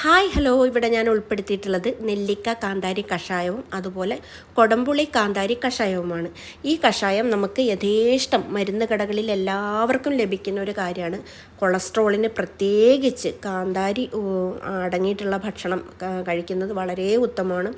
Hi hello. ഇവിടെ ഞാൻ ഉൾപ്പെടുത്തിയിട്ടുള്ളത് നെല്ലിക്ക കാന്താരി കഷായവും അതുപോലെ കൊടംപുളി കാന്താരി കഷായവുമാണ്. ഈ കഷായം നമുക്ക് യഥേഷ്ടം മരുന്ന് കടകളിൽ എല്ലാവർക്കും ലഭിക്കുന്ന ഒരു കാര്യമാണ്. കൊളസ്ട്രോളിന് പ്രത്യേകിച്ച് കാന്താരി അടങ്ങിയിട്ടുള്ള ഭക്ഷണം കഴിക്കുന്നത് വളരെ ഉത്തമമാണ്.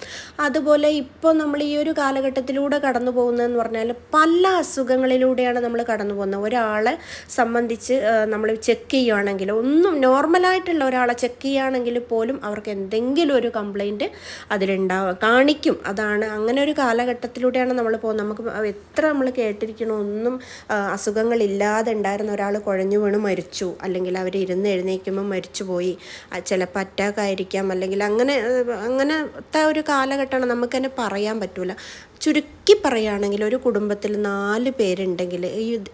അതുപോലെ ഇപ്പോൾ നമ്മൾ ഈ ഒരു കാലഘട്ടത്തിലൂടെ കടന്നു പോകുന്നതെന്ന് പറഞ്ഞാൽ പല അസുഖങ്ങളിലൂടെയാണ് നമ്മൾ കടന്നു പോകുന്നത് ഒരാളെ സംബന്ധിച്ച് നമ്മൾ ചെക്ക് ചെയ്യുകയാണെങ്കിൽ ഒന്നും നോർമലായിട്ടുള്ള ഒരാളെ ചെക്ക് ചെയ്യുകയാണെങ്കിൽ പോലും അവർക്ക് എന്തെങ്കിലും ഒരു കംപ്ലൈന്റ് അതിലുണ്ടാവുക കാണിക്കും. അതാണ് അങ്ങനെ ഒരു കാലഘട്ടത്തിലൂടെയാണ് നമ്മൾ പോകുന്നത് നമുക്ക് എത്ര നമ്മൾ കേട്ടിരിക്കണോ ഒന്നും അസുഖങ്ങളില്ലാതെ ഉണ്ടായിരുന്ന ഒരാൾ കുഴഞ്ഞു വീണ് മരിച്ചു. അല്ലെങ്കിൽ അവർ ഇരുന്ന് എഴുന്നേൽക്കുമ്പോൾ മരിച്ചു പോയി. ചിലപ്പോൾ അറ്റാക്ക് ആയിരിക്കാം. അല്ലെങ്കിൽ അങ്ങനെ അങ്ങനത്തെ ഒരു കാലഘട്ടമാണ് നമുക്ക് തന്നെ പറയാൻ പറ്റൂല. ചുരുക്കി പറയുകയാണെങ്കിൽ ഒരു കുടുംബത്തിൽ നാല് പേരുണ്ടെങ്കിൽ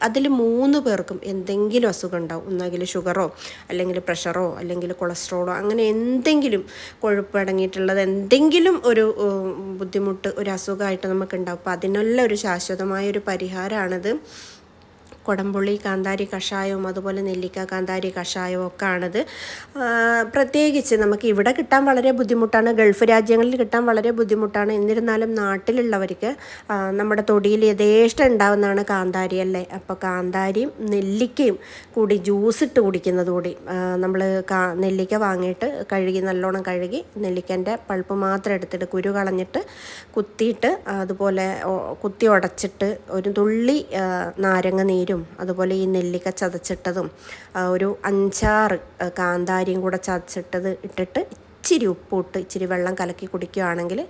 അതിൽ മൂന്ന് പേർക്കും എന്തെങ്കിലും അസുഖം ഉണ്ടാവും. ഒന്നെങ്കിൽ ഷുഗറോ അല്ലെങ്കിൽ പ്രഷറോ അല്ലെങ്കിൽ കൊളസ്ട്രോളോ അങ്ങനെ എന്തെങ്കിലും കൊഴുപ്പ് അടങ്ങിയിട്ടുള്ളത് എന്തെങ്കിലും ഒരു ബുദ്ധിമുട്ട് ഒരു അസുഖമായിട്ട് നമുക്കുണ്ടാവും. അപ്പോൾ അതിനുള്ള ഒരു ശാശ്വതമായ ഒരു പരിഹാരമാണിത്. കൊടംപുള്ളി കാന്താരി കഷായവും അതുപോലെ നെല്ലിക്ക കാന്താരി കഷായവും ഒക്കെ ആണത് പ്രത്യേകിച്ച് നമുക്ക് ഇവിടെ കിട്ടാൻ വളരെ ബുദ്ധിമുട്ടാണ്. ഗൾഫ് രാജ്യങ്ങളിൽ കിട്ടാൻ വളരെ ബുദ്ധിമുട്ടാണ്. എന്നിരുന്നാലും നാട്ടിലുള്ളവർക്ക് നമ്മുടെ തൊടിയിൽ യഥേഷ്ടം ഉണ്ടാവുന്നതാണ് കാന്താരി അല്ലേ? അപ്പോൾ കാന്താരിയും നെല്ലിക്കയും കൂടി ജ്യൂസ് ഇട്ട് കുടിക്കുന്നത് കൂടി നമ്മൾ കാ നെല്ലിക്ക വാങ്ങിയിട്ട് കഴുകി നല്ലോണം കഴുകി നെല്ലിക്കന്റെ പൾപ്പ് മാത്രം എടുത്തിട്ട് കുരു കളഞ്ഞിട്ട് കുത്തിയിട്ട് അതുപോലെ കുത്തി ഉടച്ചിട്ട് ഒരു തുള്ളി നാരങ്ങ നീരും അതുപോലെ ഈ നെല്ലിക്ക ചതച്ചിട്ടതും ഒരു അഞ്ചാറ് കാന്താരിയും കൂടെ ചതച്ചിട്ടത് ഇട്ടിട്ട് ഇച്ചിരി ഉപ്പിട്ട് ഇച്ചിരി വെള്ളം കലക്കി കുടിക്കുകയാണെങ്കിൽ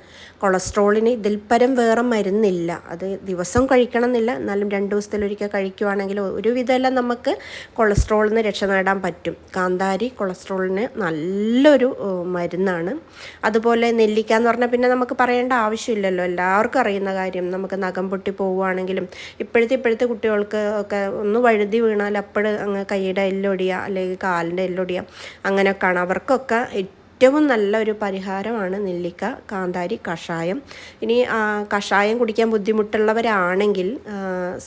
കൊളസ്ട്രോളിന് ഇതിൽ പരം വേറെ മരുന്നില്ല. അത് ദിവസം കഴിക്കണം എന്നില്ല എന്നാലും രണ്ട് ദിവസത്തിലൊരിക്കൽ കഴിക്കുകയാണെങ്കിൽ ഒരുവിധമെല്ലാം നമുക്ക് കൊളസ്ട്രോളിൽ നിന്ന് രക്ഷ നേടാൻ പറ്റും. കാന്താരി കൊളസ്ട്രോളിന് നല്ലൊരു മരുന്നാണ്. അതുപോലെ നെല്ലിക്ക എന്ന് പറഞ്ഞാൽ പിന്നെ നമുക്ക് പറയേണ്ട ആവശ്യമില്ലല്ലോ. എല്ലാവർക്കും അറിയുന്ന കാര്യം. നമുക്ക് നഖം പൊട്ടി പോവുകയാണെങ്കിലും ഇപ്പോഴത്തെ ഇപ്പോഴത്തെ കുട്ടികൾക്ക് ഒക്കെ ഒന്ന് വഴുതി വീണാൽ അപ്പോൾ അങ്ങ് കൈയുടെ എല്ലൊടിയുക അല്ലെങ്കിൽ കാലിന്റെ എല്ലൊടിയുക അങ്ങനെയൊക്കെയാണ്. അവർക്കൊക്കെ ഏറ്റവും നല്ലൊരു പരിഹാരമാണ് നെല്ലിക്ക കാന്താരി കഷായം. ഇനി കഷായം കുടിക്കാൻ ബുദ്ധിമുട്ടുള്ളവരാണെങ്കിൽ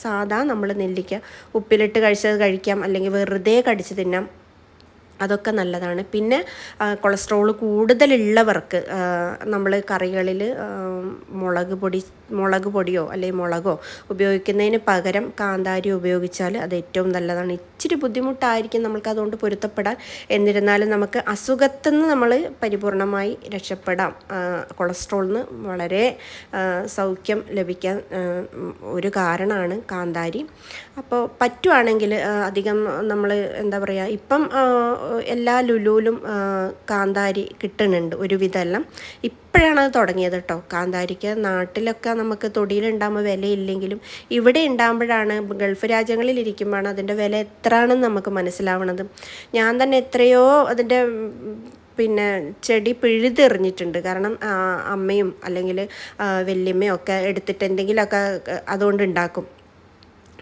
സാധാ നമ്മൾ നെല്ലിക്ക ഉപ്പിലിട്ട് കഴിച്ചത് കഴിക്കാം അല്ലെങ്കിൽ വെറുതെ കടിച്ച് തിന്നാം. അതൊക്കെ നല്ലതാണ്. പിന്നെ കൊളസ്ട്രോൾ കൂടുതലുള്ളവർക്ക് നമ്മൾ കറികളിൽ മുളക് പൊടി മുളക് പൊടിയോ അല്ലെങ്കിൽ മുളകോ ഉപയോഗിക്കുന്നതിന് പകരം കാന്താരി ഉപയോഗിച്ചാൽ അത് ഏറ്റവും നല്ലതാണ്. ഇച്ചിരി ബുദ്ധിമുട്ടായിരിക്കും നമുക്ക് അതുകൊണ്ട് പൊരുത്തപ്പെടാൻ. എന്നിരുന്നാലും നമുക്ക് അസുഖത്തിൽ നിന്ന് നമ്മൾ പരിപൂർണമായി രക്ഷപ്പെടാം. കൊളസ്ട്രോളിന് വളരെ സൗഖ്യം ലഭിക്കാൻ ഒരു കാരണമാണ് കാന്താരി. അപ്പോൾ പറ്റുവാണെങ്കിൽ അധികം നമ്മൾ എന്താ പറയുക ഇപ്പം എല്ലാ ലുലുവിലും കാന്താരി കിട്ടുന്നുണ്ട് ഒരുവിധമെല്ലാം. ഇപ്പോഴാണ് അത് തുടങ്ങിയത് കേട്ടോ കാന്താരിക്ക്. നാട്ടിലൊക്കെ നമുക്ക് തൊടിയിലുണ്ടാകുമ്പോൾ വിലയില്ലെങ്കിലും ഇവിടെ ഉണ്ടാകുമ്പോഴാണ് ഗൾഫ് രാജ്യങ്ങളിൽ ഇരിക്കുമ്പോഴാണ് അതിന്റെ വില എത്രയാണെന്ന് നമുക്ക് മനസ്സിലാവണത്. ഞാൻ തന്നെ എത്രയോ അതിന്റെ പിന്നെ ചെടി പിഴുതെറിഞ്ഞിട്ടുണ്ട്. കാരണം അമ്മയും അല്ലെങ്കിൽ വല്യമ്മയും ഒക്കെ എടുത്തിട്ട് എന്തെങ്കിലുമൊക്കെ അതുകൊണ്ട് ഉണ്ടാക്കും.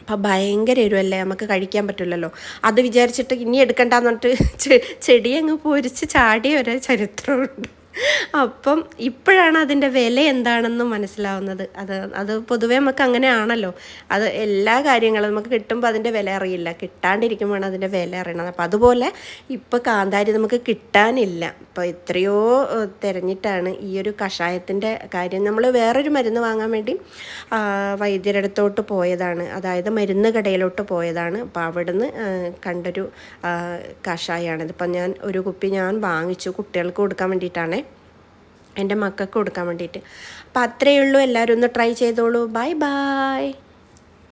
അപ്പം ഭയങ്കര എരുവല്ലേ? നമുക്ക് കഴിക്കാൻ പറ്റില്ലല്ലോ. അത് വിചാരിച്ചിട്ട് ഇനി എടുക്കണ്ടെന്ന് പറഞ്ഞിട്ട് ചെടി അങ്ങ് പൊരിച്ച് ചാടിയ ഒരു ചരിത്രമുണ്ട്. അപ്പം ഇപ്പോഴാണ് അതിന്റെ വില എന്താണെന്ന് മനസ്സിലാവുന്നത്. അത് അത് പൊതുവേ നമുക്ക് അങ്ങനെയാണല്ലോ. അത് എല്ലാ കാര്യങ്ങളും നമുക്ക് കിട്ടുമ്പോൾ അതിന്റെ വില അറിയില്ല. കിട്ടാണ്ടിരിക്കുമ്പോഴാണ് അതിന്റെ വില അറിയണത്. അപ്പം അതുപോലെ ഇപ്പോൾ കാന്താരി നമുക്ക് കിട്ടാനില്ല. ഇപ്പോൾ എത്രയോ തിരഞ്ഞിട്ടാണ് ഈ ഒരു കഷായത്തിന്റെ കാര്യം. നമ്മൾ വേറൊരു മരുന്ന് വാങ്ങാൻ വേണ്ടി വൈദ്യരടുത്തോട്ട് പോയതാണ്. അതായത് മരുന്ന് കടയിലോട്ട് പോയതാണ്. അപ്പോൾ അവിടുന്ന് കണ്ടൊരു കഷായമാണ് ഇപ്പം ഞാൻ ഒരു കുപ്പി ഞാൻ വാങ്ങിച്ചു കുട്ടികൾക്ക് കൊടുക്കാൻ വേണ്ടിയിട്ടാണേ. എന്റെ മക്കൾക്ക് കൊടുക്കാൻ വേണ്ടിയിട്ട്. അപ്പോൾ അത്രയേ ഉള്ളൂ. എല്ലാവരും ഒന്ന് ട്രൈ ചെയ്തോളൂ. Bye bye